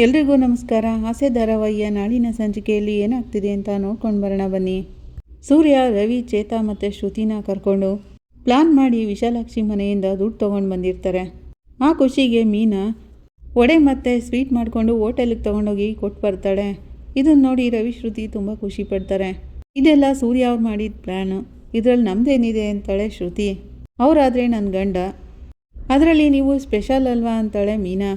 ಎಲ್ರಿಗೂ ನಮಸ್ಕಾರ. ಆಸೆ ಧಾರಾವಾಹಿಯ ನಾಳಿನ ಸಂಚಿಕೆಯಲ್ಲಿ ಏನಾಗ್ತಿದೆ ಅಂತ ನೋಡ್ಕೊಂಡು ಬರೋಣ ಬನ್ನಿ. ಸೂರ್ಯ, ರವಿ, ಚೇತಾ ಮತ್ತು ಶ್ರುತಿನ ಕರ್ಕೊಂಡು ಪ್ಲಾನ್ ಮಾಡಿ ವಿಶಾಲಾಕ್ಷಿ ಮನೆಯಿಂದ ದುಡ್ಡು ತೊಗೊಂಡು ಬಂದಿರ್ತಾರೆ. ಆ ಖುಷಿಗೆ ಮೀನಾ ವಡೆ ಮತ್ತು ಸ್ವೀಟ್ ಮಾಡಿಕೊಂಡು ಹೋಟೆಲಿಗೆ ತೊಗೊಂಡೋಗಿ ಕೊಟ್ಟು ಬರ್ತಾಳೆ. ಇದನ್ನು ನೋಡಿ ರವಿ, ಶ್ರುತಿ ತುಂಬ ಖುಷಿ ಪಡ್ತಾರೆ. ಇದೆಲ್ಲ ಸೂರ್ಯ ಅವ್ರು ಮಾಡಿದ ಪ್ಲ್ಯಾನು ಇದರಲ್ಲಿ ನಮ್ಮದೇನಿದೆ ಅಂತಾಳೆ ಶ್ರುತಿ. ಅವರಾದರೆ ನನ್ನ ಗಂಡ. ಅದರಲ್ಲಿ ನೀವು ಸ್ಪೆಷಲ್ ಅಲ್ವಾ ಅಂತಾಳೆ ಮೀನಾ.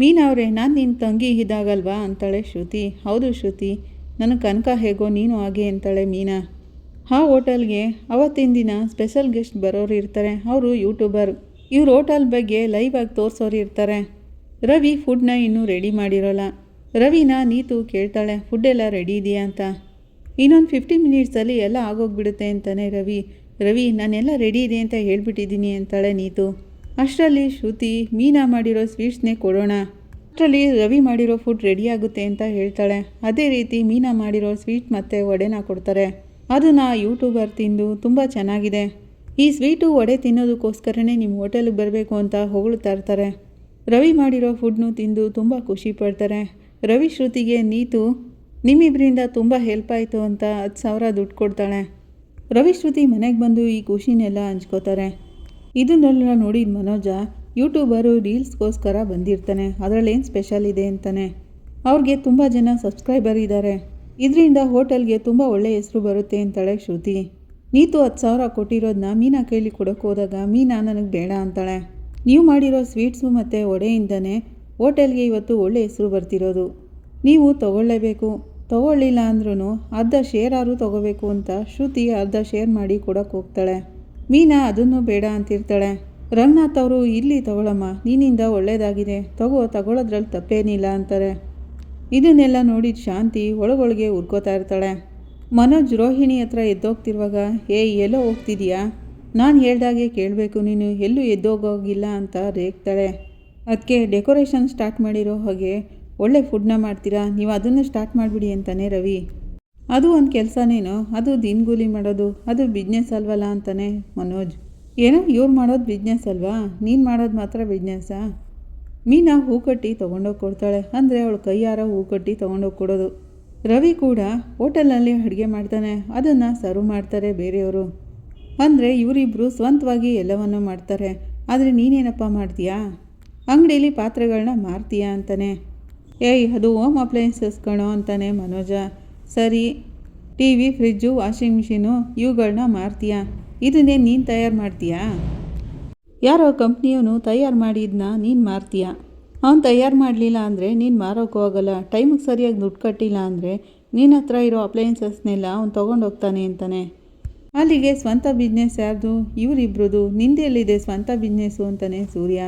ಮೀನಾ ಅವರೇ, ನಾನು ನಿನ್ನ ತಂಗಿ ಇದ್ದಾಗಲ್ವಾ ಅಂತಾಳೆ ಶ್ರುತಿ. ಹೌದು ಶ್ರುತಿ ನನಗೆ ಕನಕ ಹೇಗೋ ನೀನು ಹಾಗೆ ಅಂತಾಳೆ ಮೀನಾ. ಆ ಹೋಟೆಲ್ಗೆ ಅವತ್ತಿನ ದಿನ ಸ್ಪೆಷಲ್ ಗೆಸ್ಟ್ ಬರೋರು ಇರ್ತಾರೆ. ಅವರು ಯೂಟ್ಯೂಬರ್. ಇವ್ರ ಹೋಟೆಲ್ ಬಗ್ಗೆ ಲೈವ್ ಆಗಿ ತೋರಿಸೋರು ಇರ್ತಾರೆ. ರವಿ ಫುಡ್ನ ಇನ್ನೂ ರೆಡಿ ಮಾಡಿರೋಲ್ಲ. ರವಿನ ನೀತು ಕೇಳ್ತಾಳೆ ಫುಡ್ ಎಲ್ಲ ರೆಡಿ ಇದೆಯಾ? ಅಂತ. ಇನ್ನೊಂದು ಫಿಫ್ಟಿ ಮಿನಿಟ್ಸಲ್ಲಿ ಎಲ್ಲ ಆಗೋಗ್ಬಿಡುತ್ತೆ ಅಂತಾನೆ ರವಿ. ರವಿ, ನಾನೆಲ್ಲ ರೆಡಿ ಇದೆ ಅಂತ ಹೇಳ್ಬಿಟ್ಟಿದ್ದೀನಿ ಅಂತಾಳೆ ನೀತು. ಅಷ್ಟರಲ್ಲಿ ಶ್ರುತಿ ಮೀನಾ ಮಾಡಿರೋ ಸ್ವೀಟ್ಸ್ನೇ ಕೊಡೋಣ. ಅಷ್ಟರಲ್ಲಿ ರವಿ ಮಾಡಿರೋ ಫುಡ್ ರೆಡಿ ಆಗುತ್ತೆ ಅಂತ ಹೇಳ್ತಾಳೆ. ಅದೇ ರೀತಿ ಮೀನಾ ಮಾಡಿರೋ ಸ್ವೀಟ್ ಮತ್ತು ವಡೆನ ಕೊಡ್ತಾರೆ. ಅದನ್ನು ಯೂಟ್ಯೂಬರ್ ತಿಂದು ತುಂಬ ಚೆನ್ನಾಗಿದೆ. ಈ ಸ್ವೀಟು ವಡೆ ತಿನ್ನೋದಕ್ಕೋಸ್ಕರನೇ ನಿಮ್ಮ ಹೋಟೆಲ್ಗೆ ಬರಬೇಕು ಅಂತ ಹೊಗಳ್ತಾ ಇರ್ತಾರೆ. ರವಿ ಮಾಡಿರೋ ಫುಡ್ನು ತಿಂದು ತುಂಬ ಖುಷಿ ಪಡ್ತಾರೆ. ರವಿ ಶ್ರುತಿಗೆ ನೀತು ನಿಮ್ಮಿಬ್ಬರಿಂದ ತುಂಬ ಹೆಲ್ಪ್ ಆಯಿತು ಅಂತ ಹತ್ತು ಸಾವಿರ ದುಡ್ಡು ಕೊಡ್ತಾಳೆ. ರವಿ ಶ್ರುತಿ ಮನೆಗೆ ಬಂದು ಈ ಖುಷಿನೆಲ್ಲ ಹಂಚ್ಕೋತಾರೆ. ಇದನ್ನೆಲ್ಲ ನೋಡಿದ ಮನೋಜ ಯೂಟ್ಯೂಬರು ರೀಲ್ಸ್ಗೋಸ್ಕರ ಬಂದಿರ್ತಾನೆ. ಅದರಲ್ಲೇನು ಸ್ಪೆಷಲ್ ಇದೆ ಅಂತಾನೆ. ಅವ್ರಿಗೆ ತುಂಬ ಜನ ಸಬ್ಸ್ಕ್ರೈಬರ್ ಇದ್ದಾರೆ ಇದರಿಂದ ಹೋಟೆಲ್ಗೆ ತುಂಬ ಒಳ್ಳೆಯ ಹೆಸರು ಬರುತ್ತೆ ಅಂತಾಳೆ ಶ್ರುತಿ. ನೀತು ಹತ್ತು ಸಾವಿರ ಕೊಟ್ಟಿರೋದನ್ನ ಮೀನಾ ಕೇಳಿ ಕೊಡೋಕೆ ಹೋದಾಗ, ಮೀನಾ, ನನಗೆ ಬೇಡ ಅಂತಾಳೆ. ನೀವು ಮಾಡಿರೋ ಸ್ವೀಟ್ಸು ಮತ್ತು ಒಡೆಯಿಂದನೇ ಹೋಟೆಲ್ಗೆ ಇವತ್ತು ಒಳ್ಳೆ ಹೆಸರು ಬರ್ತಿರೋದು. ನೀವು ತಗೊಳ್ಳೇಬೇಕು. ತಗೊಳ್ಳಿಲ್ಲ ಅಂದ್ರೂ ಅರ್ಧ ಶೇರ್ ಆದರೂ ತಗೋಬೇಕು ಅಂತ ಶ್ರುತಿ ಅರ್ಧ ಶೇರ್ ಮಾಡಿ ಕೊಡೋಕೆ ಹೋಗ್ತಾಳೆ. ಮೀನಾ, ಅದನ್ನು ಬೇಡ ಅಂತಿರ್ತಾಳೆ. ರಂಗನಾಥ್ ಅವರು, ಇಲ್ಲಿ ತಗೊಳಮ್ಮ ನೀನಿಂದ ಒಳ್ಳೇದಾಗಿದೆ. ತಗೋ ತಗೊಳ್ಳೋದ್ರಲ್ಲಿ ತಪ್ಪೇನಿಲ್ಲ ಅಂತಾರೆ. ಇದನ್ನೆಲ್ಲ ನೋಡಿದ ಶಾಂತಿ ಒಳಗೊಳಗೆ ಉರ್ಕೋತಾ ಇರ್ತಾಳೆ. ಮನೋಜ್ ರೋಹಿಣಿ ಹತ್ರ ಎದ್ದೋಗ್ತಿರುವಾಗ, ಏ, ಎಲ್ಲೋ ಹೋಗ್ತಿದ್ಯಾ? ನಾನು ಹೇಳ್ದಾಗೆ ಕೇಳಬೇಕು, ನೀನು ಎಲ್ಲೂ ಎದ್ದೋಗೋಗಿಲ್ಲ ಅಂತ ರೇಗ್ತಾಳೆ. ಅದಕ್ಕೆ ಡೆಕೋರೇಷನ್ ಸ್ಟಾರ್ಟ್ ಮಾಡಿರೋ ಹಾಗೆ, ಒಳ್ಳೆ ಫುಡ್ನ ಮಾಡ್ತೀರಾ? ನೀವು ಅದನ್ನು ಸ್ಟಾರ್ಟ್ ಮಾಡಿಬಿಡಿ ಅಂತಾನೆ ರವಿ. ಅದು ಒಂದು ಕೆಲಸನೇನೋ? ಅದು ದಿನಗೂಲಿ ಮಾಡೋದು? ಅದು ಬಿಸ್ನೆಸ್ ಅಲ್ವಲ್ಲ? ಅಂತಾನೆ ಮನೋಜ್. ಏನೋ? ಇವ್ರು ಮಾಡೋದು ಬಿಸ್ನೆಸ್ ಅಲ್ವಾ? ನೀನು ಮಾಡೋದು ಮಾತ್ರ ಬಿಸ್ನೆಸ್ಸಾ ಮೀನಾ ಹೂ ಕಟ್ಟಿ ತೊಗೊಂಡೋಗಿ ಕೊಡ್ತಾಳೆ. ಅಂದರೆ ಅವಳು ಕೈಯಾರ ಹೂ ಕಟ್ಟಿ ತೊಗೊಂಡೋಗಿ ಕೊಡೋದು. ರವಿ ಕೂಡ ಹೋಟೆಲ್ನಲ್ಲಿ ಅಡುಗೆ ಮಾಡ್ತಾನೆ. ಅದನ್ನು ಸರ್ವ್ ಮಾಡ್ತಾರೆ ಬೇರೆಯವರು. ಅಂದರೆ ಇವರಿಬ್ಬರು ಸ್ವಂತವಾಗಿ ಎಲ್ಲವನ್ನು ಮಾಡ್ತಾರೆ. ಆದರೆ ನೀನೇನಪ್ಪ ಮಾಡ್ತೀಯಾ? ಅಂಗಡೀಲಿ ಪಾತ್ರೆಗಳನ್ನ ಮಾರ್ತೀಯಾ ಅಂತಾನೆ. ಏಯ್, ಅದು ಹೋಮ್ ಅಪ್ಲಯನ್ಸಸ್ ಕಣೋ ಅಂತಾನೆ ಮನೋಜ. ಸರಿ T V fridge washing machine ಇವುಗಳನ್ನ ಮಾರ್ತೀಯಾ? ಇದನ್ನೇ ನೀನು ತಯಾರು ಮಾಡ್ತೀಯಾ? ಯಾರೋ ಕಂಪ್ನಿಯವನು ತಯಾರು ಮಾಡಿದ್ನ ನೀನು ಮಾರ್ತೀಯಾ? ಅವನು ತಯಾರು ಮಾಡಲಿಲ್ಲ ಅಂದರೆ ನೀನು ಮಾರೋಕ್ಕೂ ಹೋಗಲ್ಲ ಟೈಮಿಗೆ ಸರಿಯಾಗಿ ದುಡ್ಡು ಕಟ್ಟಿಲ್ಲ ಅಂದರೆ ನಿನ್ನ ಹತ್ರ ಇರೋ ಅಪ್ಲಯನ್ಸಸ್ನೆಲ್ಲ ಅವ್ನು ತೊಗೊಂಡೋಗ್ತಾನೆ ಅಂತಾನೆ. ಅಲ್ಲಿಗೆ ಸ್ವಂತ ಬಿಸ್ನೆಸ್ ಯಾರ್ದು? ಇವರಿಬ್ರದ್ದು ನಿಂದೆಯಲ್ಲಿದೆ ಸ್ವಂತ ಬಿಸ್ನೆಸ್ಸು ಅಂತಾನೆ ಸೂರ್ಯ.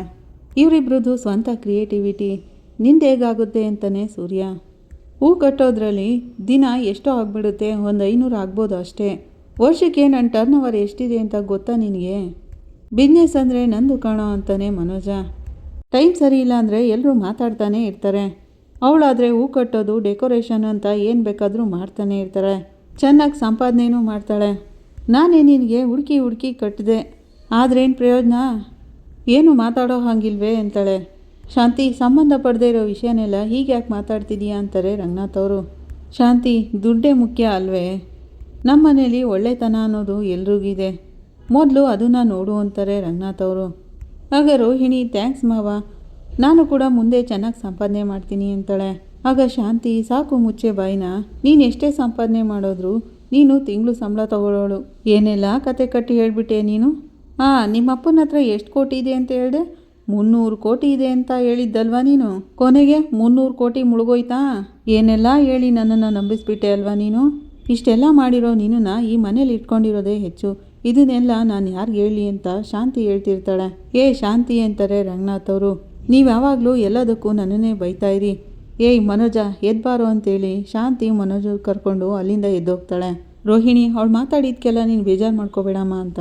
ಇವರಿಬ್ರದ್ದು ಸ್ವಂತ ಕ್ರಿಯೇಟಿವಿಟಿ. ನಿಂದು ಹೇಗಾಗುತ್ತೆ ಅಂತಾನೆ ಸೂರ್ಯ. ಹೂ ಕಟ್ಟೋದ್ರಲ್ಲಿ ದಿನ ಎಷ್ಟೋ ಆಗಿಬಿಡುತ್ತೆ. ಒಂದು ಐನೂರು ಆಗ್ಬೋದು ಅಷ್ಟೇ. ವರ್ಷಕ್ಕೆ ನನ್ನ ಟರ್ನ್ ಓವರ್ ಎಷ್ಟಿದೆ ಅಂತ ಗೊತ್ತಾ ನಿನಗೆ? ಬಿಸ್ನೆಸ್ ಅಂದರೆ ನಂದು ಕಾಣೋ ಅಂತಾನೆ ಮನೋಜ. ಟೈಮ್ ಸರಿ ಇಲ್ಲ ಅಂದರೆ ಎಲ್ಲರೂ ಮಾತಾಡ್ತಾನೆ ಇರ್ತಾರೆ. ಅವಳಾದರೆ ಹೂ ಕಟ್ಟೋದು ಡೆಕೋರೇಷನ್ ಅಂತ ಏನು ಬೇಕಾದರೂ ಮಾಡ್ತಾನೆ ಇರ್ತಾರೆ. ಚೆನ್ನಾಗಿ ಸಂಪಾದನೆಯೂ ಮಾಡ್ತಾಳೆ. ನಾನೇ ನಿನಗೆ ಹುಡುಕಿ ಹುಡುಕಿ ಕಟ್ಟಿದೆ. ಆದ್ರೇನು ಪ್ರಯೋಜನ? ಏನು ಮಾತಾಡೋ ಹಾಗಿಲ್ವೇ ಅಂತಾಳೆ. ಶಾಂತಿ, ಸಂಬಂಧ ಪಡದೇ ಇರೋ ವಿಷಯನೆಲ್ಲ ಹೀಗೆ ಯಾಕೆ ಮಾತಾಡ್ತಿದೀಯಾ ಅಂತಾರೆ ರಂಗನಾಥ್ ಅವರು. ಶಾಂತಿ, ದುಡ್ಡೇ ಮುಖ್ಯ ಅಲ್ವೇ? ನಮ್ಮ ಮನೇಲಿ ಒಳ್ಳೆತನ ಅನ್ನೋದು ಎಲ್ರಿಗಿದೆ. ಮೊದಲು ಅದನ್ನು ನೋಡು ಅಂತಾರೆ ರಂಗನಾಥ್ ಅವರು. ಆಗ ರೋಹಿಣಿ, ಥ್ಯಾಂಕ್ಸ್ ಮಾವ. ನಾನು ಕೂಡ ಮುಂದೆ ಚೆನ್ನಾಗಿ ಸಂಪಾದನೆ ಮಾಡ್ತೀನಿ ಅಂತಾಳೆ. ಆಗ ಶಾಂತಿ, ಸಾಕು ಮುಚ್ಚೆ ಬಾಯಿನ. ನೀನು ಎಷ್ಟೇ ಸಂಪಾದನೆ ಮಾಡೋದ್ರು ನೀನು ತಿಂಗಳು ಸಂಬಳ ತಗೊಳ್ಳೋಳು. ಏನೆಲ್ಲ ಕತೆ ಕಟ್ಟಿ ಹೇಳ್ಬಿಟ್ಟೆ ನೀನು? ಹಾಂ ನಿಮ್ಮಪ್ಪನ ಹತ್ರ ಎಷ್ಟು ಕೋಟಿ ಇದೆ ಅಂತ ಹೇಳಿದೆ? ಮುನ್ನೂರು ಕೋಟಿ ಇದೆ ಅಂತ ಹೇಳಿದ್ದಲ್ವಾ ನೀನು? ಕೊನೆಗೆ ಮುನ್ನೂರು ಕೋಟಿ ಮುಳುಗೋಯ್ತಾ? ಏನೆಲ್ಲ ಹೇಳಿ ನನ್ನನ್ನು ನಂಬಿಸ್ಬಿಟ್ಟೆ ಅಲ್ವಾ ನೀನು? ಇಷ್ಟೆಲ್ಲ ಮಾಡಿರೋ ನೀನನ್ನ ಈ ಮನೇಲಿ ಇಟ್ಕೊಂಡಿರೋದೇ ಹೆಚ್ಚು. ಇದನ್ನೆಲ್ಲ ನಾನು ಯಾರಿಗೆ ಹೇಳಿ ಅಂತ ಶಾಂತಿ ಹೇಳ್ತಿರ್ತಾಳೆ. ಏ ಶಾಂತಿ ಅಂತಾರೆ ರಂಗನಾಥ್ ಅವರು. ನೀವು ಯಾವಾಗಲೂ ಎಲ್ಲದಕ್ಕೂ ನನ್ನನ್ನೇ ಬೈತಾ ಇರಿ. ಏಯ್ ಮನೋಜ ಎದ್ಬಾರೋ ಅಂತೇಳಿ ಶಾಂತಿ ಮನೋಜ ಕರ್ಕೊಂಡು ಅಲ್ಲಿಂದ ಎದ್ದೋಗ್ತಾಳೆ. ರೋಹಿಣಿ, ಅವಳು ಮಾತಾಡಿದ್ಕೆಲ್ಲ ನೀನು ಬೇಜಾರು ಮಾಡ್ಕೋಬೇಡಮ್ಮ ಅಂತ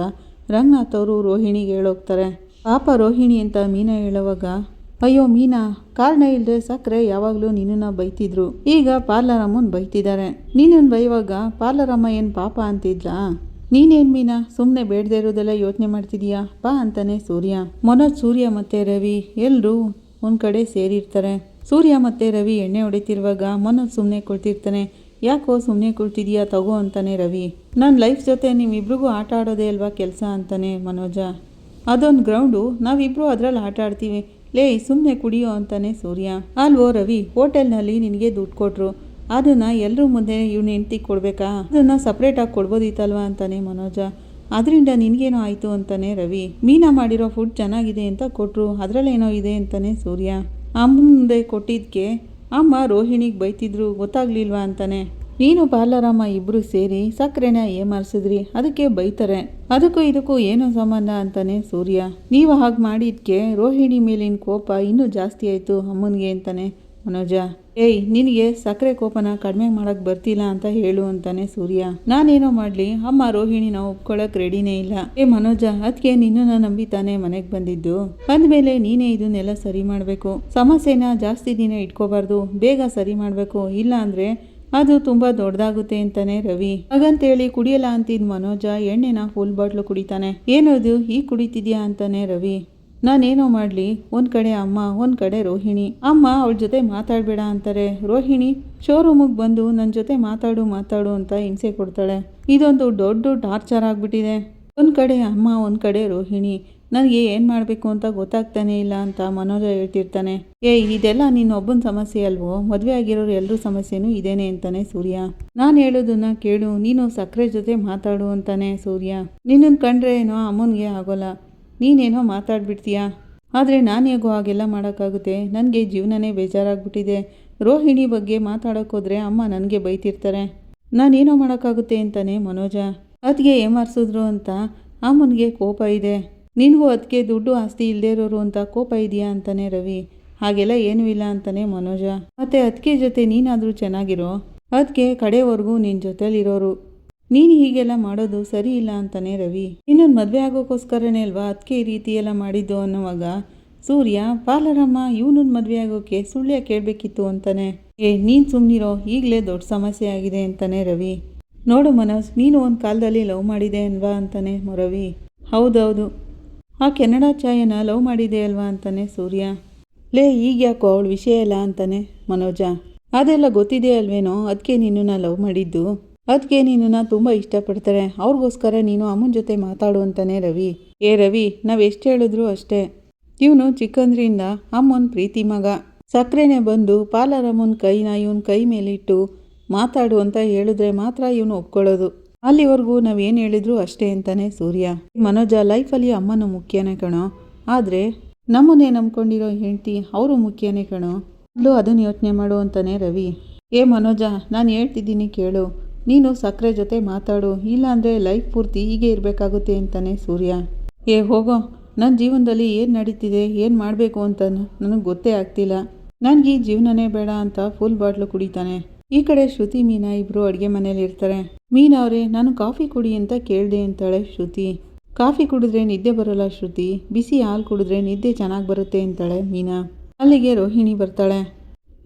ರಂಗನಾಥ್ ಅವರು ರೋಹಿಣಿಗೆ ಹೇಳೋಗ್ತಾರೆ. ಪಾಪ ರೋಹಿಣಿ ಅಂತ ಮೀನಾ ಹೇಳುವಾಗ ಅಯ್ಯೋ ಮೀನಾ ಕಾರಣ ಇಲ್ಲದೆ ಸಕ್ಕರೆ ಯಾವಾಗಲೂ ನಿನ್ನನ್ನು ಬೈತಿದ್ರು. ಈಗ ಪಾರ್ಲರಮ್ಮನ ಬೈತಿದ್ದಾರೆ ನೀನನ್ನು ಬೈಯುವಾಗ ಪಾರ್ಲರಮ್ಮ ಏನು ಪಾಪ ಅಂತಿದ್ಲಾ? ನೀನೇನು ಮೀನಾ ಸುಮ್ಮನೆ ಬೇಡದೇ ಇರೋದೆಲ್ಲ ಯೋಚನೆ ಮಾಡ್ತಿದೀಯಾ? ಬಾ ಅಂತಾನೆ ಸೂರ್ಯ. ಮನೋಜ್, ಸೂರ್ಯ ಮತ್ತು ರವಿ ಎಲ್ಲರೂ ಒಂದು ಕಡೆ ಸೇರಿರ್ತಾರೆ. ಸೂರ್ಯ ಮತ್ತು ರವಿ ಎಣ್ಣೆ ಹೊಡಿತಿರುವಾಗ ಮನೋಜ್ ಸುಮ್ಮನೆ ಕೊಡ್ತಿರ್ತಾನೆ ಯಾಕೋ ಸುಮ್ಮನೆ ಕುಳ್ತಿದೀಯಾ ತಗೋ ಅಂತಾನೆ ರವಿ. ನನ್ನ ಲೈಫ್ ಜೊತೆ ನಿಮ್ಮಿಬ್ರಿಗೂ ಆಟ ಆಡೋದೇ ಅಲ್ವಾ ಕೆಲಸ ಅಂತಾನೆ ಮನೋಜ. ಅದೊಂದು ಗ್ರೌಂಡು, ನಾವಿಬ್ರು ಅದರಲ್ಲಿ ಆಟ ಆಡ್ತೀವಿ. ಲೇ ಸುಮ್ಮನೆ ಕುಡಿಯೋ ಅಂತಾನೆ ಸೂರ್ಯ. ಅಲ್ವೋ ರವಿ, ಹೋಟೆಲ್ನಲ್ಲಿ ನಿನಗೆ ದುಡ್ಡು ಕೊಟ್ರು. ಅದನ್ನು ಎಲ್ಲರೂ ಮುಂದೆ ಇವ್ನ ಹೆಂಡ್ತಿ ಕೊಡಬೇಕಾ? ಅದನ್ನು ಸಪ್ರೇಟಾಗಿ ಕೊಡ್ಬೋದಿತ್ತಲ್ವಾ ಅಂತಾನೆ ಮನೋಜ. ಅದರಿಂದ ನಿನಗೇನೋ ಆಯಿತು ಅಂತಾನೆ ರವಿ. ಮೀನಾ ಮಾಡಿರೋ ಫುಡ್ ಚೆನ್ನಾಗಿದೆ ಅಂತ ಕೊಟ್ಟರು ಅದರಲ್ಲೇನೋ ಇದೆ ಅಂತಾನೆ ಸೂರ್ಯ. ಅಮ್ಮ ಮುಂದೆ ಕೊಟ್ಟಿದ್ದಕ್ಕೆ ಅಮ್ಮ ರೋಹಿಣಿಗೆ ಬೈತಿದ್ರು, ಗೊತ್ತಾಗ್ಲಿಲ್ವಾ ಅಂತಾನೆ. ನೀನು ಬಾಲರಾಮ ಇಬ್ಬರು ಸೇರಿ ಸಕ್ಕರೆನ ಏಮಾರಿಸಿದ್ರಿ? ಅದಕ್ಕೆ ಬೈತಾರೆ. ಅದಕ್ಕೂ ಇದಕ್ಕೂ ಏನು ಸಂಬಂಧ ಅಂತಾನೆ ಸೂರ್ಯ. ನೀವು ಹಾಗೆ ಮಾಡಿದ್ಕೆ ರೋಹಿಣಿ ಮೇಲಿನ ಕೋಪ ಇನ್ನೂ ಜಾಸ್ತಿ ಆಯಿತು ಅಮ್ಮನಿಗೆ ಅಂತಾನೆ ಮನೋಜ. ಏಯ್, ನಿನಗೆ ಸಕ್ಕರೆ ಕೋಪನ ಕಡಿಮೆ ಮಾಡಕ್ ಬರ್ತಿಲ್ಲ ಅಂತ ಹೇಳು ಅಂತಾನೆ ಸೂರ್ಯ. ನಾನೇನೋ ಮಾಡ್ಲಿ, ಅಮ್ಮ ರೋಹಿಣಿನ ಒಪ್ಕೊಳಕ್ ರೆಡಿನೇ ಇಲ್ಲ. ಏ ಮನೋಜ ಅದಕ್ಕೆ ನಿನ್ನನ್ನ ನಂಬಿ ತಾನೇ ಮನೆಗೆ ಬಂದಿದ್ದು? ಅಂದ್ಮೇಲೆ ನೀನೇ ಇದನ್ನೆಲ್ಲ ಸರಿ ಮಾಡಬೇಕು. ಸಮಸ್ಯೆನ ಜಾಸ್ತಿ ದಿನ ಇಟ್ಕೋಬಾರ್ದು. ಬೇಗ ಸರಿ ಮಾಡಬೇಕು. ಇಲ್ಲ ಅಂದ್ರೆ ಅದು ತುಂಬ ದೊಡ್ಡದಾಗುತ್ತೆ ಅಂತಾನೆ ರವಿ. ಹಾಗಂತೇಳಿ ಕುಡಿಯಲ್ಲ ಅಂತಿದ್ ಮನೋಜ ಎಣ್ಣೆನ ಫುಲ್ ಬಾಟ್ಲು ಕುಡಿತಾನೆ. ಏನದು ಈಗ ಕುಡಿತಿದ್ಯಾ ಅಂತಾನೆ ರವಿ. ನಾನೇನೋ ಮಾಡಲಿ, ಒಂದು ಕಡೆ ಅಮ್ಮ, ಒಂದು ಕಡೆ ರೋಹಿಣಿ. ಅಮ್ಮ ಅವಳ ಜೊತೆ ಮಾತಾಡ್ಬೇಡ ಅಂತಾರೆ. ರೋಹಿಣಿ ಶೋರೂಮಿಗೆ ಬಂದು ನನ್ನ ಜೊತೆ ಮಾತಾಡು ಮಾತಾಡು ಅಂತ ಹಿಂಸೆ ಕೊಡ್ತಾಳೆ. ಇದೊಂದು ದೊಡ್ಡ ಟಾರ್ಚರ್ ಆಗಿಬಿಟ್ಟಿದೆ. ಒಂದು ಕಡೆ ಅಮ್ಮ, ಒಂದು ಕಡೆ ರೋಹಿಣಿ. ನನಗೆ ಏನು ಮಾಡಬೇಕು ಅಂತ ಗೊತ್ತಾಗ್ತಾನೆ ಇಲ್ಲ ಅಂತ ಮನೋಜ ಹೇಳ್ತಿರ್ತಾನೆ. ಏ, ಇದೆಲ್ಲ ನಿನ್ನೊಬ್ಬನ ಸಮಸ್ಯೆ ಅಲ್ವೋ? ಮದುವೆ ಆಗಿರೋರು ಎಲ್ಲರೂ ಸಮಸ್ಯೆನೂ ಇದೇನೆ ಅಂತಾನೆ ಸೂರ್ಯ. ನಾನು ಹೇಳೋದನ್ನ ಕೇಳು, ನೀನು ಸಕ್ಕರೆ ಜೊತೆ ಮಾತಾಡು ಅಂತಾನೆ ಸೂರ್ಯ. ನಿನ್ನನ್ನು ಕಂಡ್ರೆ ಏನೋ ಅಮ್ಮನಿಗೆ ಆಗೋಲ್ಲ. ನೀನೇನೋ ಮಾತಾಡ್ಬಿಡ್ತೀಯಾ? ಆದರೆ ನಾನು ಹೇಗೋ ಹಾಗೆಲ್ಲ ಮಾಡೋಕ್ಕಾಗುತ್ತೆ. ನನಗೆ ಜೀವನನೇ ಬೇಜಾರಾಗ್ಬಿಟ್ಟಿದೆ. ರೋಹಿಣಿ ಬಗ್ಗೆ ಮಾತಾಡೋಕ್ಕೋದ್ರೆ ಅಮ್ಮ ನನಗೆ ಬೈತಿರ್ತಾರೆ. ನಾನೇನೋ ಮಾಡೋಕ್ಕಾಗುತ್ತೆ ಅಂತಾನೆ ಮನೋಜ. ಅದಕ್ಕೆ ಏಮಾರಿಸಿದ್ರು ಅಂತ ಅಮ್ಮನಿಗೆ ಕೋಪ ಇದೆ. ನಿನಗೂ ಅದಕ್ಕೆ ದುಡ್ಡು ಆಸ್ತಿ ಇಲ್ಲದೇ ಇರೋರು ಅಂತ ಕೋಪ ಇದೆಯಾ ಅಂತಾನೆ ರವಿ. ಹಾಗೆಲ್ಲ ಏನೂ ಇಲ್ಲ ಅಂತಾನೆ ಮನೋಜ. ಮತ್ತೆ ಅದಕ್ಕೆ ಜೊತೆ ನೀನಾದರೂ ಚೆನ್ನಾಗಿರೋ? ಅದಕ್ಕೆ ಕಡೆವರೆಗೂ ನಿನ್ನ ಜೊತೆಲಿರೋರು. ನೀನು ಹೀಗೆಲ್ಲ ಮಾಡೋದು ಸರಿ ಇಲ್ಲ ಅಂತಾನೆ ರವಿ. ಇನ್ನೊಂದು ಮದುವೆ ಆಗೋಕ್ಕೋಸ್ಕರನೇ ಅಲ್ವಾ ಅದಕ್ಕೆ ಈ ರೀತಿ ಎಲ್ಲ ಮಾಡಿದ್ದು ಅನ್ನೋವಾಗ? ಸೂರ್ಯ, ಪಾಲರಮ್ಮ ಇವನನ್ನ ಮದುವೆ ಆಗೋಕೆ ಸುಳ್ಳ್ಯ ಕೇಳಬೇಕಿತ್ತು ಅಂತಾನೆ. ಏ, ನೀನು ಸುಮ್ಮನಿರೋ ಈಗಲೇ ದೊಡ್ಡ ಸಮಸ್ಯೆ ಆಗಿದೆ ಅಂತಾನೆ ರವಿ. ನೋಡು ಮನೋಜ್, ನೀನು ಒಂದು ಕಾಲದಲ್ಲಿ ಲವ್ ಮಾಡಿದೆ ಅಲ್ವಾ ಅಂತಾನೆ ರವಿ. ಹೌದೌದು. ಆ ಕೆನಡಾ ಚಾಯನ ಲವ್ ಮಾಡಿದೆ ಅಲ್ವಾ ಅಂತಾನೆ ಸೂರ್ಯ. ಲೇ, ಈಗ ಯಾಕೋ ಅವಳ ವಿಷಯ ಇಲ್ಲ ಅಂತಾನೆ ಮನೋಜ. ಅದೆಲ್ಲ ಗೊತ್ತಿದೆ ಅಲ್ವೇನೋ ಅದಕ್ಕೆ ನಾ ಲವ್ ಮಾಡಿದ್ದು. ಅದಕ್ಕೆ ನಿನ್ನನ್ನು ತುಂಬ ಇಷ್ಟಪಡ್ತಾರೆ. ಅವ್ರಿಗೋಸ್ಕರ ನೀನು ಅಮ್ಮನ ಜೊತೆ ಮಾತಾಡು ಅಂತಾನೆ ರವಿ. ಏ ರವಿ, ನಾವು ಎಷ್ಟು ಹೇಳಿದ್ರು ಅಷ್ಟೇ. ಇವನು ಚಿಕ್ಕಂದ್ರಿಂದ ಅಮ್ಮನ ಪ್ರೀತಿ ಮಗ. ಸಕ್ಕರೆನೆ ಬಂದು ಪಾಲರಮ್ಮನ ಕೈನ ಇವನ ಕೈ ಮೇಲಿಟ್ಟು ಮಾತಾಡು ಅಂತ ಹೇಳಿದ್ರೆ ಮಾತ್ರ ಇವನು ಒಪ್ಕೊಳ್ಳೋದು. ಅಲ್ಲಿವರೆಗೂ ಏನು ಹೇಳಿದ್ರು ಅಷ್ಟೇ ಅಂತಾನೆ ಸೂರ್ಯ. ಮನೋಜ ಲೈಫಲ್ಲಿ ಅಮ್ಮನೂ ಮುಖ್ಯನೇ ಕಣೋ. ಆದರೆ ನಮ್ಮನ್ನೇ ನಂಬ್ಕೊಂಡಿರೋ ಹೆಂಡತಿ ಅವರು ಮುಖ್ಯನೇ ಕಣೋ. ಮೊದಲು ಅದನ್ನು ಯೋಚನೆ ಮಾಡು ಅಂತಾನೆ ರವಿ. ಏ ಮನೋಜ, ನಾನು ಹೇಳ್ತಿದ್ದೀನಿ ಕೇಳು. ನೀನು ಸಕ್ಕರೆ ಜೊತೆ ಮಾತಾಡು. ಇಲ್ಲಾಂದರೆ ಲೈಫ್ ಪೂರ್ತಿ ಹೀಗೆ ಇರಬೇಕಾಗುತ್ತೆ ಅಂತಾನೆ ಸೂರ್ಯ. ಏ, ಹೋಗೋ. ನನ್ನ ಜೀವನದಲ್ಲಿ ಏನು ನಡೀತಿದೆ, ಏನು ಮಾಡಬೇಕು ಅಂತ ನನಗೆ ಗೊತ್ತೇ ಆಗ್ತಿಲ್ಲ. ನನಗೆ ಈ ಜೀವನನೇ ಬೇಡ ಅಂತ ಫುಲ್ ಬಾಟ್ಲು ಕುಡಿತಾನೆ. ಈ ಕಡೆ ಶ್ರುತಿ, ಮೀನಾ ಇಬ್ಬರು ಅಡುಗೆ ಮನೇಲಿ ಇರ್ತಾರೆ. ಮೀನಾ ಅವರೇ, ನಾನು ಕಾಫಿ ಕುಡಿ ಅಂತ ಕೇಳಿದೆ ಅಂತಾಳೆ ಶ್ರುತಿ. ಕಾಫಿ ಕುಡಿದ್ರೆ ನಿದ್ದೆ ಬರೋಲ್ಲ ಶ್ರುತಿ. ಬಿಸಿ ಹಾಲು ಕುಡಿದ್ರೆ ನಿದ್ದೆ ಚೆನ್ನಾಗಿ ಬರುತ್ತೆ ಅಂತಾಳೆ ಮೀನಾ. ಅಲ್ಲಿಗೆ ರೋಹಿಣಿ ಬರ್ತಾಳೆ.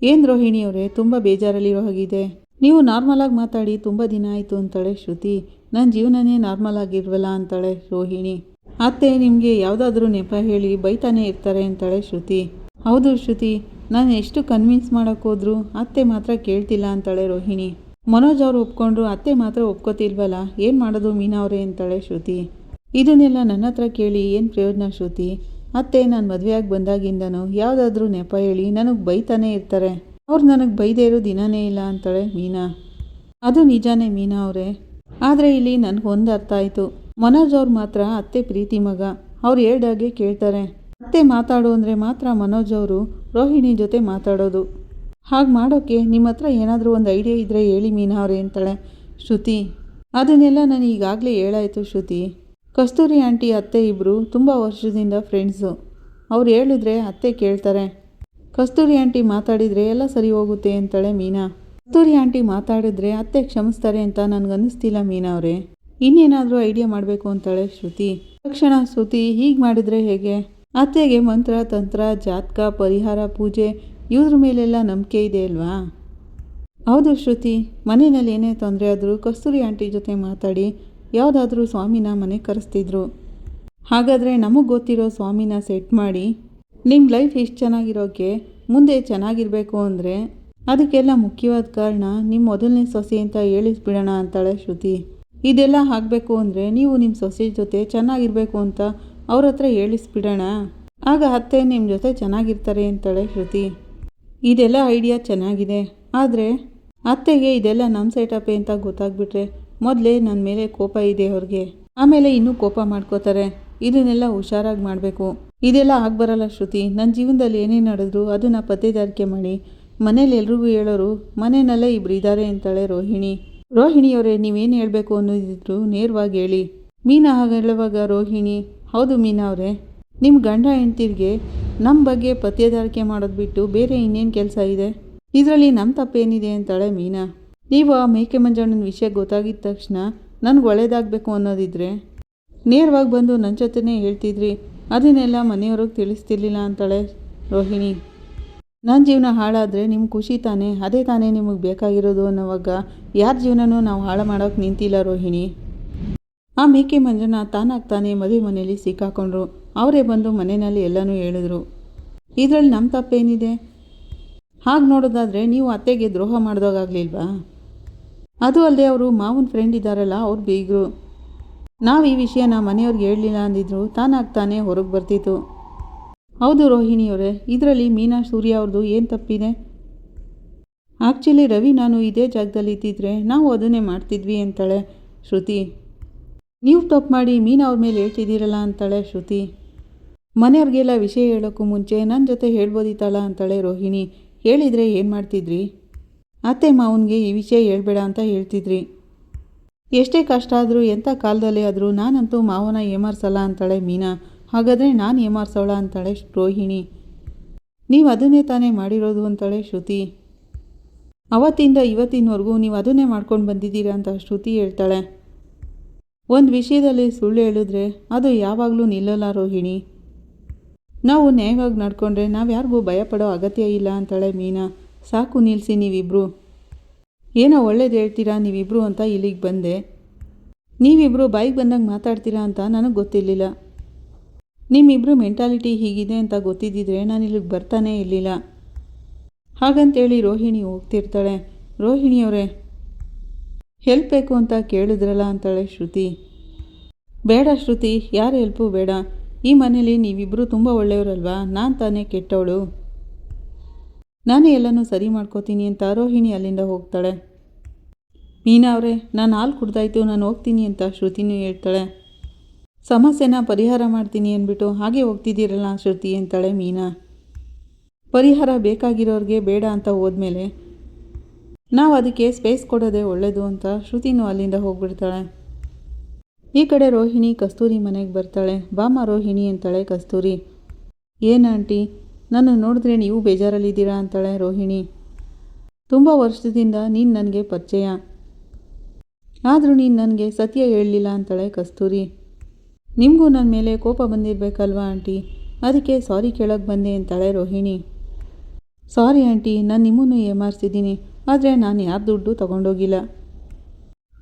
ಏನು ರೋಹಿಣಿ ಅವರೇ, ತುಂಬ ಬೇಜಾರಲ್ಲಿರೋ ಹಾಗಿದೆ ನೀವು ನಾರ್ಮಲಾಗಿ ಮಾತಾಡಿ ತುಂಬ ದಿನ ಆಯಿತು ಅಂತಾಳೆ ಶ್ರುತಿ. ನನ್ನ ಜೀವನನೇ ನಾರ್ಮಲ್ ಆಗಿರ್ವಲ್ಲ ಅಂತಾಳೆ ರೋಹಿಣಿ. ಅತ್ತೆ, ನಿಮಗೆ ಯಾವುದಾದ್ರೂ ನೆಪ ಹೇಳಿ ಬೈತಾನೆ ಇರ್ತಾರೆ ಅಂತಾಳೆ ಶ್ರುತಿ. ಹೌದು ಶ್ರುತಿ ನಾನು ಎಷ್ಟು ಕನ್ವಿನ್ಸ್ ಮಾಡೋಕ್ಕೋದ್ರು ಅತ್ತೆ ಮಾತ್ರ ಕೇಳ್ತಿಲ್ಲ ಅಂತಾಳೆ ರೋಹಿಣಿ. ಮನೋಜ್ ಅವರು ಒಪ್ಕೊಂಡ್ರು ಅತ್ತೆ ಮಾತ್ರ ಒಪ್ಕೋತಿಲ್ವಲ್ಲ, ಏನು ಮಾಡೋದು ಮೀನಾ ಅವರೇ ಅಂತಾಳೆ ಶ್ರುತಿ. ಇದನ್ನೆಲ್ಲ ನನ್ನ ಹತ್ರ ಕೇಳಿ ಏನು ಪ್ರಯೋಜನ ಶ್ರುತಿ? ಅತ್ತೆ ನಾನು ಮದುವೆಯಾಗಿ ಬಂದಾಗಿಂದನೂ ಯಾವುದಾದ್ರೂ ನೆಪ ಹೇಳಿ ನನಗೆ ಬೈತಾನೇ ಇರ್ತಾರೆ. ಅವ್ರು ನನಗೆ ಬೈದೇ ಇರೋ ದಿನನೇ ಇಲ್ಲ ಅಂತಾಳೆ ಮೀನಾ. ಅದು ನಿಜಾನೇ ಮೀನಾ ಅವರೇ. ಆದರೆ ಇಲ್ಲಿ ನನಗೆ ಒಂದು ಅರ್ಥ ಆಯಿತು. ಮನೋಜ್ ಅವ್ರು ಮಾತ್ರ ಅತ್ತೆ ಪ್ರೀತಿ ಮಗ. ಅವ್ರು ಹೇಳ್ದಾಗೆ ಕೇಳ್ತಾರೆ. ಅತ್ತೆ ಮಾತಾಡು ಅಂದರೆ ಮಾತ್ರ ಮನೋಜ್ ಅವರು ರೋಹಿಣಿ ಜೊತೆ ಮಾತಾಡೋದು. ಹಾಗೆ ಮಾಡೋಕ್ಕೆ ನಿಮ್ಮ ಹತ್ರ ಏನಾದರೂ ಒಂದು ಐಡಿಯಾ ಇದ್ದರೆ ಹೇಳಿ ಮೀನಾ ಅವರೇ ಅಂತಾಳೆ ಶ್ರುತಿ. ಅದನ್ನೆಲ್ಲ ನಾನು ಈಗಾಗಲೇ ಹೇಳಾಯಿತು ಶ್ರುತಿ. ಕಸ್ತೂರಿ ಆಂಟಿ ಅತ್ತೆ ಇಬ್ಬರು ತುಂಬ ವರ್ಷದಿಂದ ಫ್ರೆಂಡ್ಸು ಅವ್ರು ಹೇಳಿದ್ರೆ ಅತ್ತೆ ಕೇಳ್ತಾರೆ. ಕಸ್ತೂರಿ ಆಂಟಿ ಮಾತಾಡಿದರೆ ಎಲ್ಲ ಸರಿ ಹೋಗುತ್ತೆ ಅಂತಾಳೆ ಮೀನಾ. ಕಸ್ತೂರಿ ಆಂಟಿ ಮಾತಾಡಿದ್ರೆ ಅತ್ತೆ ಕ್ಷಮಿಸ್ತಾರೆ ಅಂತ ನನಗನ್ನಿಸ್ತಿಲ್ಲ ಮೀನಾ ಅವರೇ. ಇನ್ನೇನಾದರೂ ಐಡಿಯಾ ಮಾಡಬೇಕು ಅಂತಾಳೆ ಶ್ರುತಿ. ತಕ್ಷಣ ಶ್ರುತಿ ಹೀಗೆ ಮಾಡಿದರೆ ಹೇಗೆ? ಅತ್ತೆಗೆ ಮಂತ್ರ, ತಂತ್ರ, ಜಾತಕ, ಪರಿಹಾರ, ಪೂಜೆ, ಇವ್ರ ಮೇಲೆಲ್ಲ ನಂಬಿಕೆ ಇದೆ ಅಲ್ವಾ? ಹೌದು ಶ್ರುತಿ, ಮನೆಯಲ್ಲಿ ಏನೇ ತೊಂದರೆ ಆದರೂ ಕಸ್ತೂರಿ ಆಂಟಿ ಜೊತೆ ಮಾತಾಡಿ ಯಾವುದಾದ್ರೂ ಸ್ವಾಮಿನ ಮನೆಗೆ ಕರೆಸ್ತಿದ್ರು. ಹಾಗಾದರೆ ನಮಗೆ ಗೊತ್ತಿರೋ ಸ್ವಾಮಿನ ಸೆಟ್ ಮಾಡಿ ನಿಮ್ಮ ಲೈಫ್ ಇಷ್ಟು ಚೆನ್ನಾಗಿರೋಕ್ಕೆ ಮುಂದೆ ಚೆನ್ನಾಗಿರಬೇಕು ಅಂದರೆ ಅದಕ್ಕೆಲ್ಲ ಮುಖ್ಯವಾದ ಕಾರಣ ನಿಮ್ಮ ಮೊದಲನೇ ಸೊಸೆ ಅಂತ ಹೇಳಿಸ್ಬಿಡೋಣ ಅಂತಾಳೆ ಶ್ರುತಿ. ಇದೆಲ್ಲ ಆಗಬೇಕು ಅಂದರೆ ನೀವು ನಿಮ್ಮ ಸೊಸೆ ಜೊತೆ ಚೆನ್ನಾಗಿರಬೇಕು ಅಂತ ಅವ್ರ ಹತ್ರ ಹೇಳಿಸ್ಬಿಡೋಣ. ಆಗ ಅತ್ತೆ ನಿಮ್ಮ ಜೊತೆ ಚೆನ್ನಾಗಿರ್ತಾರೆ ಅಂತಾಳೆ ಶ್ರುತಿ. ಇದೆಲ್ಲ ಐಡಿಯಾ ಚೆನ್ನಾಗಿದೆ. ಆದರೆ ಅತ್ತೆಗೆ ಇದೆಲ್ಲ ನಮ್ಮ ಸೈಟಪ್ಪೆ ಅಂತ ಗೊತ್ತಾಗ್ಬಿಟ್ರೆ ಮೊದಲೇ ನನ್ನ ಮೇಲೆ ಕೋಪ ಇದೆ ಅವ್ರಿಗೆ. ಆಮೇಲೆ ಇನ್ನೂ ಕೋಪ ಮಾಡ್ಕೋತಾರೆ. ಇದನ್ನೆಲ್ಲ ಹುಷಾರಾಗಿ ಮಾಡಬೇಕು. ಇದೆಲ್ಲ ಆಗ್ಬರಲ್ಲ ಶ್ರುತಿ. ನನ್ನ ಜೀವನದಲ್ಲಿ ಏನೇ ನಡೆದ್ರು ಅದನ್ನು ಪತ್ತೆದಾರಿಕೆ ಮಾಡಿ ಮನೇಲಿ ಎಲ್ರಿಗೂ ಹೇಳೋರು ಮನೆಯಲ್ಲೇ ಇಬ್ರು ಇದ್ದಾರೆ ಅಂತಾಳೆ ರೋಹಿಣಿ. ರೋಹಿಣಿಯವರೇ, ನೀವೇನು ಹೇಳಬೇಕು ಅನ್ನೋದಿದ್ರು ನೇರವಾಗಿ ಹೇಳಿ. ಮೀನಾ ಹಾಗೆ ಹೇಳುವಾಗ ರೋಹಿಣಿ ಹೌದು ಮೀನಾ ಅವರೇ. ನಿಮ್ಮ ಗಂಡ ಹೆಂಡ್ತಿರ್ಗೆ ನಮ್ಮ ಬಗ್ಗೆ ಪತ್ತೆದಾರಿಕೆ ಮಾಡೋದು ಬಿಟ್ಟು ಬೇರೆ ಇನ್ನೇನು ಕೆಲಸ ಇದೆ? ಇದರಲ್ಲಿ ನಮ್ಮ ತಪ್ಪೇನಿದೆ ಅಂತಾಳೆ ಮೀನಾ. ನೀವು ಆ ಮೇಕೆ ಮಂಜಣ್ಣನ ವಿಷಯ ಗೊತ್ತಾಗಿದ್ದ ತಕ್ಷಣ ನನಗೆ ಒಳ್ಳೇದಾಗಬೇಕು ಅನ್ನೋದಿದ್ರೆ? ನೇರವಾಗಿ ಬಂದು ನನ್ನ ಜೊತೆನೇ ಹೇಳ್ತಿದ್ರಿ, ಅದನ್ನೆಲ್ಲ ಮನೆಯವ್ರಿಗೆ ತಿಳಿಸ್ತಿರ್ಲಿಲ್ಲ ಅಂತಾಳೆ ರೋಹಿಣಿ. ನನ್ನ ಜೀವನ ಹಾಳಾದರೆ ನಿಮ್ಗೆ ಖುಷಿ ತಾನೇ, ಅದೇ ತಾನೇ ನಿಮಗೆ ಬೇಕಾಗಿರೋದು ಅನ್ನೋವಾಗ ಯಾರ ಜೀವನನೂ ನಾವು ಹಾಳು ಮಾಡೋಕೆ ನಿಂತಿಲ್ಲ ರೋಹಿಣಿ. ಆ ಮೇಕೆ ಮಂಜುನ ತಾನಾಗ್ತಾನೆ ಮದುವೆ ಮನೆಯಲ್ಲಿ ಸಿಕ್ಕಾಕೊಂಡ್ರು. ಅವರೇ ಬಂದು ಮನೆಯಲ್ಲಿ ಎಲ್ಲನೂ ಹೇಳಿದ್ರು. ಇದರಲ್ಲಿ ನಮ್ಮ ತಪ್ಪೇನಿದೆ? ಹಾಗೆ ನೋಡೋದಾದರೆ ನೀವು ಅತ್ತೆಗೆ ದ್ರೋಹ ಮಾಡಿದಾಗಲಿಲ್ವಾ ಅದು ಅಲ್ಲದೆ ಅವರು ಮಾವನ ಫ್ರೆಂಡ್ ಇದ್ದಾರಲ್ಲ, ಅವ್ರು ಬೀಗರು. ನಾವು ಈ ವಿಷಯನ ಮನೆಯವ್ರಿಗೆ ಹೇಳಲಿಲ್ಲ ಅಂದಿದ್ರು, ತಾನಾಗ್ತಾನೆ ಹೊರಗೆ ಬರ್ತಿತ್ತು. ಹೌದು ರೋಹಿಣಿಯವರೇ, ಇದರಲ್ಲಿ ಮೀನಾ ಸೂರ್ಯ ಅವ್ರದ್ದು ಏನು ತಪ್ಪಿದೆ? ಆ್ಯಕ್ಚುಲಿ ರವಿ ನಾನು ಇದೇ ಜಾಗದಲ್ಲಿ ಇದ್ದಿದ್ರೆ ನಾವು ಅದನ್ನೇ ಮಾಡ್ತಿದ್ವಿ ಅಂತಾಳೆ ಶ್ರುತಿ. ನೀವು ತಪ್ಪು ಮಾಡಿ ಮೀನು ಅವ್ರ ಮೇಲೆ ಹೇಳ್ತಿದ್ದೀರಲ್ಲ ಅಂತಾಳೆ ಶ್ರುತಿ. ಮನೆಯವ್ರಿಗೆಲ್ಲ ವಿಷಯ ಹೇಳೋಕ್ಕೂ ಮುಂಚೆ ನನ್ನ ಜೊತೆ ಹೇಳ್ಬೋದಿತ್ತಲ್ಲ ಅಂತಾಳೆ ರೋಹಿಣಿ. ಹೇಳಿದರೆ ಏನು ಮಾಡ್ತಿದ್ರಿ? ಅತ್ತೆ ಮಾವನಿಗೆ ಈ ವಿಷಯ ಹೇಳ್ಬೇಡ ಅಂತ ಹೇಳ್ತಿದ್ರಿ. ಎಷ್ಟೇ ಕಷ್ಟ ಆದರೂ ಎಂಥ ಕಾಲದಲ್ಲಿ ಆದರೂ ನಾನಂತೂ ಮಾವನ ಏಮಾರ್ಸಲ್ಲ ಅಂತಾಳೆ ಮೀನಾ. ಹಾಗಾದರೆ ನಾನು ಏಮಾರ್ಸೋಳ ಅಂತಾಳೆ ರೋಹಿಣಿ. ನೀವು ಅದನ್ನೇ ತಾನೇ ಮಾಡಿರೋದು ಅಂತಾಳೆ ಶ್ರುತಿ. ಅವತ್ತಿಂದ ಇವತ್ತಿನವರೆಗೂ ನೀವು ಅದನ್ನೇ ಮಾಡ್ಕೊಂಡು ಬಂದಿದ್ದೀರಾ ಅಂತ ಶ್ರುತಿ ಹೇಳ್ತಾಳೆ. ಒಂದು ವಿಷಯದಲ್ಲಿ ಸುಳ್ಳು ಹೇಳಿದ್ರೆ ಅದು ಯಾವಾಗಲೂ ನಿಲ್ಲಲ್ಲ ರೋಹಿಣಿ. ನಾವು ನ್ಯಾಯವಾಗಿ ನಡ್ಕೊಂಡ್ರೆ ನಾವು ಯಾರಿಗೂ ಭಯಪಡೋ ಅಗತ್ಯ ಇಲ್ಲ ಅಂತಾಳೆ ಮೀನಾ. ಸಾಕು ನಿಲ್ಲಿಸಿ ನೀವಿಬ್ಬರು ಏನೋ ಒಳ್ಳೇದು ಹೇಳ್ತೀರಾ ನೀವಿಬ್ಬರು ಅಂತ ಇಲ್ಲಿಗೆ ಬಂದೆ. ನೀವಿಬ್ಬರು ಬಾಯಿಗೆ ಬಂದಾಗ ಮಾತಾಡ್ತೀರಾ ಅಂತ ನನಗೆ ಗೊತ್ತಿರಲಿಲ್ಲ. ನಿಮ್ಮಿಬ್ಬರು ಮೆಂಟಾಲಿಟಿ ಹೀಗಿದೆ ಅಂತ ಗೊತ್ತಿದ್ದಿದ್ರೆ ನಾನು ಇಲ್ಲಿಗೆ ಬರ್ತಾನೇ ಇರಲಿಲ್ಲ. ಹಾಗಂತೇಳಿ ರೋಹಿಣಿ ಹೋಗ್ತಿರ್ತಾಳೆ. ರೋಹಿಣಿಯವರೇ ಹೆಲ್ಪ್ ಬೇಕು ಅಂತ ಕೇಳಿದ್ರಲ್ಲ ಅಂತಾಳೆ ಶ್ರುತಿ. ಬೇಡ ಶ್ರುತಿ, ಯಾರು ಹೆಲ್ಪು ಬೇಡ. ಈ ಮನೇಲಿ ನೀವಿಬ್ಬರು ತುಂಬ ಒಳ್ಳೆಯವರಲ್ವಾ? ನಾನು ತಾನೇ ಕೆಟ್ಟವಳು. ನಾನೇ ಎಲ್ಲನೂ ಸರಿ ಮಾಡ್ಕೋತೀನಿ ಅಂತ ರೋಹಿಣಿ ಅಲ್ಲಿಂದ ಹೋಗ್ತಾಳೆ. ಮೀನಾ ಅವರೇ, ನಾನು ಹಾಲು ಕುಡ್ದಾಯ್ತು, ನಾನು ಹೋಗ್ತೀನಿ ಅಂತ ಶ್ರುತಿನೂ ಹೇಳ್ತಾಳೆ. ಸಮಸ್ಯೆನ ಪರಿಹಾರ ಮಾಡ್ತೀನಿ ಅಂದ್ಬಿಟ್ಟು, ಹಾಗೆ ಹೋಗ್ತಿದ್ದೀರಲ್ಲ ಶ್ರುತಿ, ಅಂತಾಳೆ ಮೀನಾ. ಪರಿಹಾರ ಬೇಕಾಗಿರೋರಿಗೆ ಬೇಡ ಅಂತ ಹೋದ್ಮೇಲೆ ನಾವು ಅದಕ್ಕೆ ಸ್ಪೇಸ್ ಕೊಡೋದೇ ಒಳ್ಳೆಯದು ಅಂತ ಶ್ರುತಿನೂ ಅಲ್ಲಿಂದ ಹೋಗ್ಬಿಡ್ತಾಳೆ. ಈ ಕಡೆ ರೋಹಿಣಿ ಕಸ್ತೂರಿ ಮನೆಗೆ ಬರ್ತಾಳೆ. ಬಾಮ ರೋಹಿಣಿ ಅಂತಾಳೆ ಕಸ್ತೂರಿ. ಏನು ಆಂಟಿ, ನನ್ನ ನೋಡಿದ್ರೆ ನೀವು ಬೇಜಾರಲ್ಲಿದ್ದೀರಾ ಅಂತಾಳೆ ರೋಹಿಣಿ. ತುಂಬ ವರ್ಷದಿಂದ ನೀನು ನನಗೆ ಪರಿಚಯ. ಆದರೂ ನೀನು ನನಗೆ ಸತ್ಯ ಹೇಳಲಿಲ್ಲ ಅಂತಾಳೆ ಕಸ್ತೂರಿ. ನಿಮಗೂ ನನ್ನ ಮೇಲೆ ಕೋಪ ಬಂದಿರಬೇಕಲ್ವಾ ಆಂಟಿ? ಅದಕ್ಕೆ ಸಾರಿ ಕೇಳೋಕ್ಕೆ ಬಂದೆ ಅಂತಾಳೆ ರೋಹಿಣಿ. ಸಾರಿ ಆಂಟಿ, ನಾನು ನಿಮ್ಮನ್ನು ಏಮಾರಿಸಿದ್ದೀನಿ. ಆದರೆ ನಾನು ಯಾರ ದುಡ್ಡು ತಗೊಂಡೋಗಿಲ್ಲ.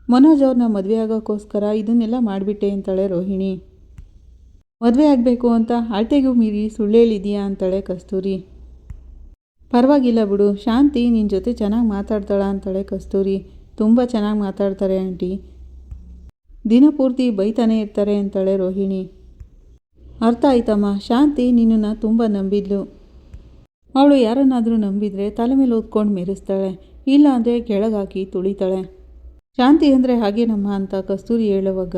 ಮನೋಜ್ ಅವ್ರನ್ನ ಮದುವೆ ಆಗೋಕ್ಕೋಸ್ಕರ ಇದನ್ನೆಲ್ಲ ಮಾಡಿಬಿಟ್ಟೆ ಅಂತಾಳೆ ರೋಹಿಣಿ. ಮದುವೆ ಆಗಬೇಕು ಅಂತ ಅಳತೆಗೂ ಮೀರಿ ಸುಳ್ಳೇಳಿದೀಯಾ ಅಂತಾಳೆ ಕಸ್ತೂರಿ. ಪರವಾಗಿಲ್ಲ ಬಿಡು, ಶಾಂತಿ ನಿನ್ನ ಜೊತೆ ಚೆನ್ನಾಗಿ ಮಾತಾಡ್ತಾಳ ಅಂತಾಳೆ ಕಸ್ತೂರಿ. ತುಂಬ ಚೆನ್ನಾಗಿ ಮಾತಾಡ್ತಾರೆ ಆಂಟಿ. ದಿನಪೂರ್ತಿ ಬೈತಾನೆ ಇರ್ತಾರೆ ಅಂತಾಳೆ ರೋಹಿಣಿ. ಅರ್ಥ ಆಯ್ತಮ್ಮ, ಶಾಂತಿ ನಿನ್ನನ್ನು ತುಂಬ ನಂಬಿದ್ಲು. ಅವಳು ಯಾರನ್ನಾದರೂ ನಂಬಿದರೆ ತಲೆ ಮೇಲೆ ಓದ್ಕೊಂಡು ಮೆರೆಸ್ತಾಳೆ. ಇಲ್ಲ ಅಂದರೆ ಕೆಳಗಾಕಿ ತುಳಿತಾಳೆ. ಶಾಂತಿ ಅಂದರೆ ಹಾಗೇನಮ್ಮ ಅಂತ ಕಸ್ತೂರಿ ಹೇಳುವಾಗ,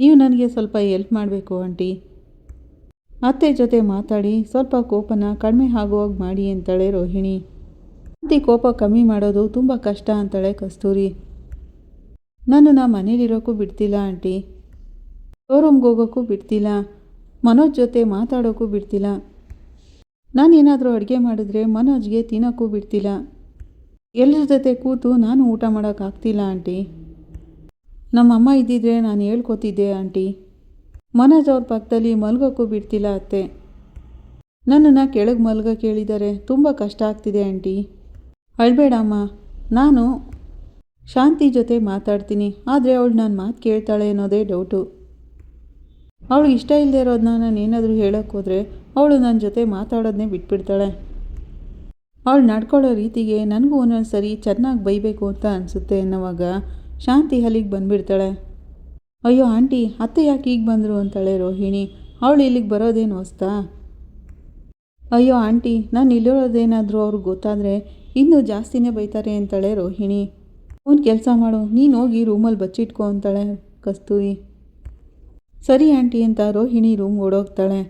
ನೀವು ನನಗೆ ಸ್ವಲ್ಪ ಎಲ್ಪ್ ಮಾಡಬೇಕು ಆಂಟಿ. ಅತ್ತೆ ಜೊತೆ ಮಾತಾಡಿ, ಸ್ವಲ್ಪ ಕೋಪನ ಕಡಿಮೆ ಆಗುವಾಗ ಮಾಡಿ ಅಂತಾಳೆ ರೋಹಿಣಿ. ಶಾಂತಿ ಕೋಪ ಕಮ್ಮಿ ಮಾಡೋದು ತುಂಬ ಕಷ್ಟ ಅಂತಾಳೆ ಕಸ್ತೂರಿ. ನನ್ನನ್ನು ಮನೇಲಿರೋಕ್ಕೂ ಬಿಡ್ತಿಲ್ಲ ಆಂಟಿ. ಶೋರೂಮ್ಗೆ ಹೋಗೋಕ್ಕೂ ಬಿಡ್ತಿಲ್ಲ. ಮನೋಜ್ ಜೊತೆ ಮಾತಾಡೋಕ್ಕೂ ಬಿಡ್ತಿಲ್ಲ. ನಾನೇನಾದರೂ ಅಡುಗೆ ಮಾಡಿದ್ರೆ ಮನೋಜ್ಗೆ ತಿನ್ನೋಕ್ಕೂ ಬಿಡ್ತಿಲ್ಲ. ಎಲ್ಲರ ಜೊತೆ ಕೂತು ನಾನು ಊಟ ಮಾಡೋಕ್ಕಾಗ್ತಿಲ್ಲ ಆಂಟಿ. ನಮ್ಮಮ್ಮ ಇದ್ದಿದ್ರೆ ನಾನು ಹೇಳ್ಕೊತಿದ್ದೆ, ಆಂಟಿ. ಮನೋಜ್ ಅವ್ರ ಪಕ್ಕದಲ್ಲಿ ಮಲ್ಗೋಕ್ಕೂ ಬಿಡ್ತಿಲ್ಲ ಅತ್ತೆ. ನನ್ನನ್ನು ಕೆಳಗೆ ಮಲ್ಗ ಕೇಳಿದ್ದಾರೆ ತುಂಬ ಕಷ್ಟ ಆಗ್ತಿದೆ, ಆಂಟಿ. ಅಳ್ಬೇಡಮ್ಮ, ನಾನು ಶಾಂತಿ ಜೊತೆ ಮಾತಾಡ್ತೀನಿ, ಆದರೆ ಅವಳು ನನ್ನ ಮಾತು ಕೇಳ್ತಾಳೆ ಅನ್ನೋದೇ ಡೌಟು. ಅವಳು ಇಷ್ಟ ಇಲ್ಲದೆ ಇರೋದನ್ನ ನಾನು ಏನಾದರೂ ಹೇಳೋಕ್ಕೆ ಹೋದರೆ ಅವಳು ನನ್ನ ಜೊತೆ ಮಾತಾಡೋದನ್ನೇ ಬಿಟ್ಬಿಡ್ತಾಳೆ. ಅವಳು ನಡ್ಕೊಳ್ಳೋ ರೀತಿಗೆ ನನಗೂ ಒಂದೊಂದು ಸರಿ ಚೆನ್ನಾಗಿ ಬೈಬೇಕು ಅಂತ ಅನಿಸುತ್ತೆ ಅನ್ನೋವಾಗ ಶಾಂತಿ ಅಲ್ಲಿಗೆ ಬಂದುಬಿಡ್ತಾಳೆ. ಅಯ್ಯೋ ಆಂಟಿ, ಅತ್ತೆ ಯಾಕೆ ಈಗ ಬಂದರು ಅಂತಾಳೆ ರೋಹಿಣಿ. ಅವಳು ಇಲ್ಲಿಗೆ ಬರೋದೇನು ಹೊಸ್ತಾ? ಅಯ್ಯೋ ಆಂಟಿ, ನಾನು ಇಲ್ಲಿರೋದೇನಾದರೂ ಅವ್ರಿಗೆ ಗೊತ್ತಾದರೆ ಇನ್ನೂ ಜಾಸ್ತಿನೇ ಬೈತಾರೆ ಅಂತಾಳೆ ರೋಹಿಣಿ. ಒಂದು ಕೆಲಸ ಮಾಡು, ನೀನು ಹೋಗಿ ರೂಮಲ್ಲಿ ಬಚ್ಚಿಟ್ಕೊ ಅಂತಾಳೆ ಕಸ್ತೂರಿ. ಸರಿ ಆಂಟಿ ಅಂತ ರೋಹಿಣಿ ರೂಮ್ ಓಡೋಗ್ತಾಳೆ.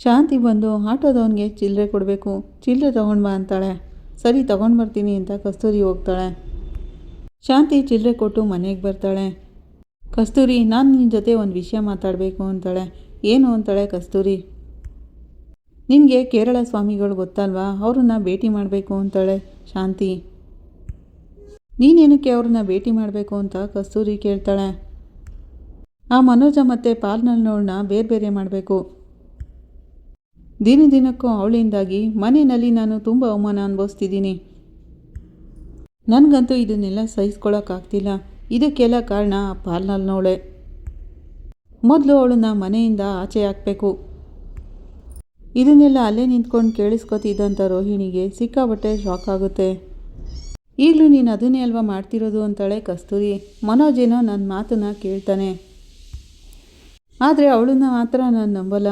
ಶಾಂತಿ ಬಂದು ಆಟೋದವನಿಗೆ ಚಿಲ್ಲರೆ ಕೊಡಬೇಕು. ಚಿಲ್ಲರೆ ತೊಗೊಂಡು ಬಾ ಅಂತಾಳೆ. ಸರಿ, ತೊಗೊಂಡು ಬರ್ತೀನಿ ಅಂತ ಕಸ್ತೂರಿ ಹೋಗ್ತಾಳೆ. ಶಾಂತಿ ಚಿಲ್ಲರೆ ಕೊಟ್ಟು ಮನೆಗೆ ಬರ್ತಾಳೆ. ಕಸ್ತೂರಿ, ನಾನು ನಿನ್ನ ಜೊತೆ ಒಂದು ವಿಷಯ ಮಾತಾಡಬೇಕು ಅಂತಾಳೆ. ಏನು ಅಂತಾಳೆ ಕಸ್ತೂರಿ? ನಿನಗೆ ಕೇರಳ ಸ್ವಾಮಿಗಳು ಗೊತ್ತಲ್ವಾ? ಅವ್ರನ್ನ ಭೇಟಿ ಮಾಡಬೇಕು ಅಂತಾಳೆ ಶಾಂತಿ. ನೀನೇನಕ್ಕೆ ಅವ್ರನ್ನ ಭೇಟಿ ಮಾಡಬೇಕು ಅಂತ ಕಸ್ತೂರಿ ಕೇಳ್ತಾಳೆ. ಆ ಮನೋಜ ಮತ್ತು ನೋಡನ್ನ ಬೇರೆ ಬೇರೆ ಮಾಡಬೇಕು. ದಿನ ದಿನಕ್ಕೂ ಅವಳಿಂದಾಗಿ ಮನೆಯಲ್ಲಿ ನಾನು ತುಂಬ ಅವಮಾನ ಅನುಭವಿಸ್ತಿದ್ದೀನಿ. ನನಗಂತೂ ಇದನ್ನೆಲ್ಲ ಸಹಿಸ್ಕೊಳ್ಳೋಕ್ಕಾಗ್ತಿಲ್ಲ ಇದಕ್ಕೆಲ್ಲ ಕಾರಣ ಆ ಪಾಲ್ನಲ್ನವಳೆ ಮೊದಲು ಅವಳನ್ನ ಮನೆಯಿಂದ ಆಚೆ ಹಾಕಬೇಕು. ಇದನ್ನೆಲ್ಲ ಅಲ್ಲೇ ನಿಂತ್ಕೊಂಡು ಕೇಳಿಸ್ಕೊತಿದ್ದಂಥ ರೋಹಿಣಿಗೆ ಸಿಕ್ಕಾಬಟ್ಟೆ ಶಾಕ್ ಆಗುತ್ತೆ. ಈಗಲೂ ನೀನು ಅದನ್ನೇ ಅಲ್ವಾ ಮಾಡ್ತಿರೋದು ಅಂತಾಳೆ ಕಸ್ತೂರಿ. ಮನೋಜೇನೋ ನನ್ನ ಮಾತನ್ನು ಕೇಳ್ತಾನೆ. ಆದರೆ ಅವಳನ್ನ ಮಾತ್ರ ನಾನು ನಂಬಲ್ಲ.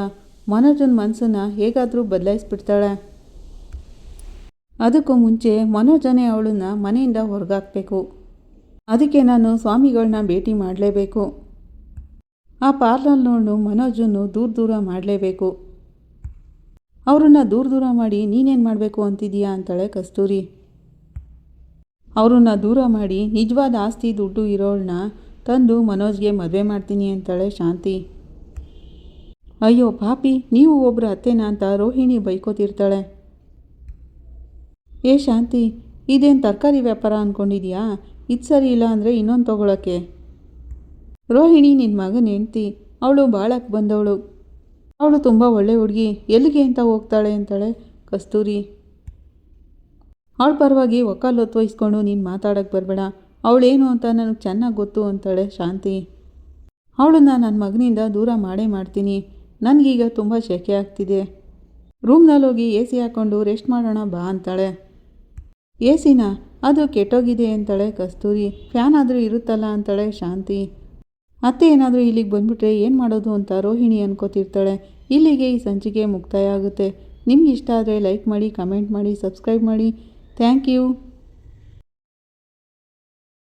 ಮನೋಜನ ಮನಸ್ಸನ್ನು ಹೇಗಾದರೂ ಬದಲಾಯಿಸ್ಬಿಡ್ತಾಳೆ. ಅದಕ್ಕೂ ಮುಂಚೆ ಮನೋಜನೇ ಅವಳನ್ನು ಮನೆಯಿಂದ ಹೊರಗಾಕಬೇಕು. ಅದಕ್ಕೆ ನಾನು ಸ್ವಾಮಿಗಳನ್ನ ಭೇಟಿ ಮಾಡಲೇಬೇಕು. ಆ ಪಾರ್ಲರ್ನವಳು ಮನೋಜನ್ನು ದೂರ ದೂರ ಮಾಡಲೇಬೇಕು. ಅವರನ್ನ ದೂರ ದೂರ ಮಾಡಿ ನೀನೇನು ಮಾಡಬೇಕು ಅಂತಿದೀಯಾ ಅಂತಾಳೆ ಕಸ್ತೂರಿ. ಅವರನ್ನ ದೂರ ಮಾಡಿ ನಿಜವಾದ ಆಸ್ತಿ ದುಡ್ಡು ಇರೋಳನ್ನ ತಂದು ಮನೋಜ್ಗೆ ಮದುವೆ ಮಾಡ್ತೀನಿ ಅಂತಾಳೆ ಶಾಂತಿ. ಅಯ್ಯೋ ಪಾಪಿ, ನೀವು ಒಬ್ಬರು ಅತ್ತೆನಾ ಅಂತ ರೋಹಿಣಿ ಬೈಕೋತಿರ್ತಾಳೆ. ಏ ಶಾಂತಿ, ಇದೇನು ತರಕಾರಿ ವ್ಯಾಪಾರ ಅಂದ್ಕೊಂಡಿದ್ಯಾ ಇದು ಸರಿ ಇಲ್ಲ ಅಂದರೆ ಇನ್ನೊಂದು ತೊಗೊಳಕ್ಕೆ. ರೋಹಿಣಿ ನಿನ್ನ ಮಗನ ಹೆಂಡ್ತಿ, ಅವಳು ಬಾಳಕ್ಕೆ ಬಂದವಳು. ಅವಳು ತುಂಬ ಒಳ್ಳೆ ಹುಡುಗಿ, ಎಲ್ಲಿಗೆ ಅಂತ ಹೋಗ್ತಾಳೆ ಅಂತಾಳೆ ಕಸ್ತೂರಿ. ಅವಳ ಪರವಾಗಿ ಒಕ್ಕಲೊತ್ತು ವಹಿಸ್ಕೊಂಡು ನೀನು ಮಾತಾಡೋಕ್ಕೆ ಬರಬೇಡ. ಅವಳೇನು ಅಂತ ನನಗೆ ಚೆನ್ನಾಗಿ ಗೊತ್ತು ಅಂತಾಳೆ ಶಾಂತಿ. ಅವಳನ್ನ ನನ್ನ ಮಗನಿಂದ ದೂರ ಮಾಡೇ ಮಾಡ್ತೀನಿ. ನನಗೀಗ ತುಂಬ ಶೆಕೆ ಆಗ್ತಿದೆ. ರೂಮ್ನಲ್ಲಿ ಹೋಗಿ ಎ ಸಿ ಹಾಕ್ಕೊಂಡು ರೆಸ್ಟ್ ಮಾಡೋಣ ಬಾ ಅಂತಾಳೆ. ಎ ಸಿನ ಅದು ಕೆಟ್ಟೋಗಿದೆ ಅಂತಾಳೆ ಕಸ್ತೂರಿ. ಫ್ಯಾನ್ ಆದರೂ ಇರುತ್ತಲ್ಲ ಅಂತಾಳೆ ಶಾಂತಿ. ಅತ್ತೆ ಏನಾದರೂ ಇಲ್ಲಿಗೆ ಬಂದುಬಿಟ್ರೆ ಏನು ಮಾಡೋದು ಅಂತ ರೋಹಿಣಿ ಅನ್ಕೋತಿರ್ತಾಳೆ. ಇಲ್ಲಿಗೆ ಈ ಸಂಚಿಕೆ ಮುಕ್ತಾಯ ಆಗುತ್ತೆ. ನಿಮ್ಗೆ ಇಷ್ಟ ಆದರೆ ಲೈಕ್ ಮಾಡಿ, ಕಮೆಂಟ್ ಮಾಡಿ, ಸಬ್ಸ್ಕ್ರೈಬ್ ಮಾಡಿ. Thank you.